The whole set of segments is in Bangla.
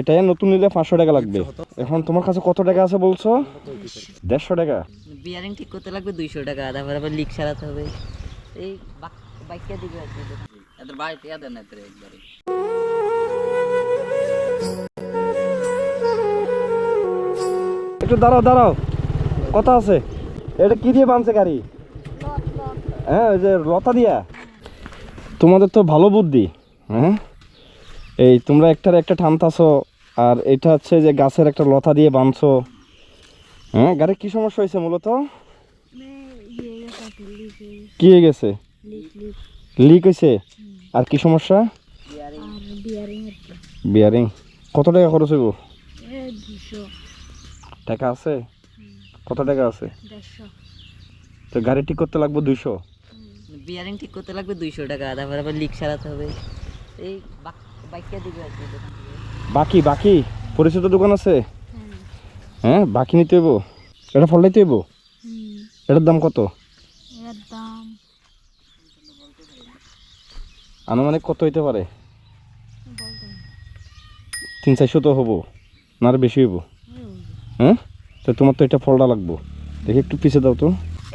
এটাই নতুন নিলে পাঁচশো টাকা লাগবে। এখন তোমার কাছে কত টাকা আছে বলছো? দেড়শো টাকা? বিয়ারিং ঠিক করতে লাগবে দুইশো টাকা তারপর আবার লিক সারাতে হবে। এই বাইকটা দিবে আর এদের বাড়িতে এদের না এদের একবারে একটু দাঁড়াও দাঁড়াও। কথা আছে। এটা কি দিয়ে বানছে গাড়ি? হ্যাঁ ওই যে লতা দিয়া। তোমাদের তো ভালো বুদ্ধি হ্যাঁ? এই তোমরা একটার একটা টানতাছো, আর এটা হচ্ছে যে গাছের একটা লতা দিয়ে বাঁধছো হ্যাঁ গাড়ির কি সমস্যা হয়েছে মূলত? কি হয়ে গেছে? লিক হয়েছে? আর কি সমস্যা? বিয়ারিং কত টাকা খরচ হইব? টাকা আছে? কত টাকা আছে? তো গাড়ি ঠিক করতে লাগবে দুইশো? বিয়ারিং ঠিক করতে লাগবে দুইশো টাকা, তারপর আবার লিক সারাতে হবে। এই বাকি বাকি? পরিচিত দোকান আছে? হ্যাঁ। বাকি নিতে হইব? এটা ফলাইতে হইব? এটার দাম কত? আনুমানিক কত হইতে পারে? তিন চারশো তো হব না আরও বেশি হইব? হ্যাঁ? তো তোমার তো এটা ফলটা লাগবো। দেখি একটু পিছিয়ে দাও তো।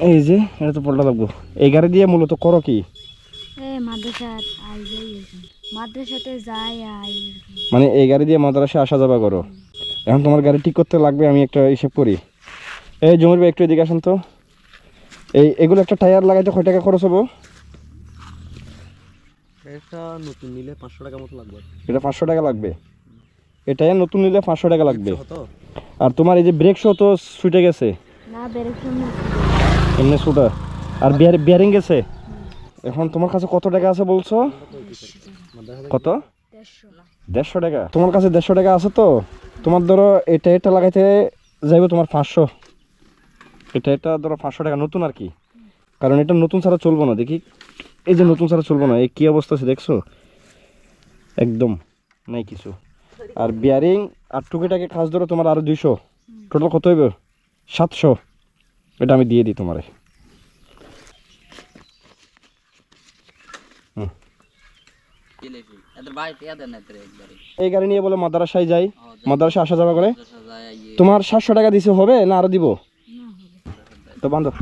এই যে এটা তো ফলটা লাগবো। এই গাড়ি দিয়ে মূলত করো কি? এই আই যাই মাদ্রাসাতে যাই আই মানে এই গাড়ি দিয়ে মাদ্রাসা আসা যাওয়া করো। এখন তোমার গাড়ি ঠিক করতে লাগবে আমি একটা হিসেব করি। এই জমির ভাই একটু এদিকে আসেন তো। এই এগুলো একটা টায়ার লাগাইতে কয় টাকা খরচ হব? এটা নতুন নিলে পাঁচশো টাকা মতো লাগবে। এটা পাঁচশো টাকা লাগবে? এটাই নতুন নিলে পাঁচশো টাকা লাগবে? আর তোমার এই যে ব্রেক শো তো ছুটে গেছে? না এমনি ছুটা। আর বিয়ার বিয়ারিং গেছে? এখন তোমার কাছে কত টাকা আছে বলছো? কত? দেড়শো টাকা। তোমার কাছে দেড়শো টাকা আছে তো? তোমার ধরো এটা এটা লাগাইতে যাইবে তোমার পাঁচশো। এটা এটা ধরো পাঁচশো টাকা, নতুন আর কি। কারণ এটা নতুন ছাড়া চলবো না, দেখি। এই যে নতুন ছাড়া চলবো না, এই কী অবস্থা আছে দেখছ? একদম নাই কিছু। আর বিয়ারিং আর টুকিটাকে কাজ ধরো তোমার আরও দুইশো। টোটাল কত হইবে? সাতশো। এটা আমি দিয়ে দিই তোমারে জিলেপি এদের বাড়িতে এদের না এদের একবারে এই গাড়ি নিয়ে বলে মাদ্রাসায় যাই। মাদ্রাসা আসা যাওয়া করে তোমার সাতশো টাকা দিছে হবে না আরও দিব? তো বান্ধব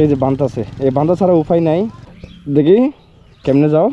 এই যে বান্ধ আছে। এই বান্ধা ছাড়া উপায় নাই। দেখি কেমনে যাও?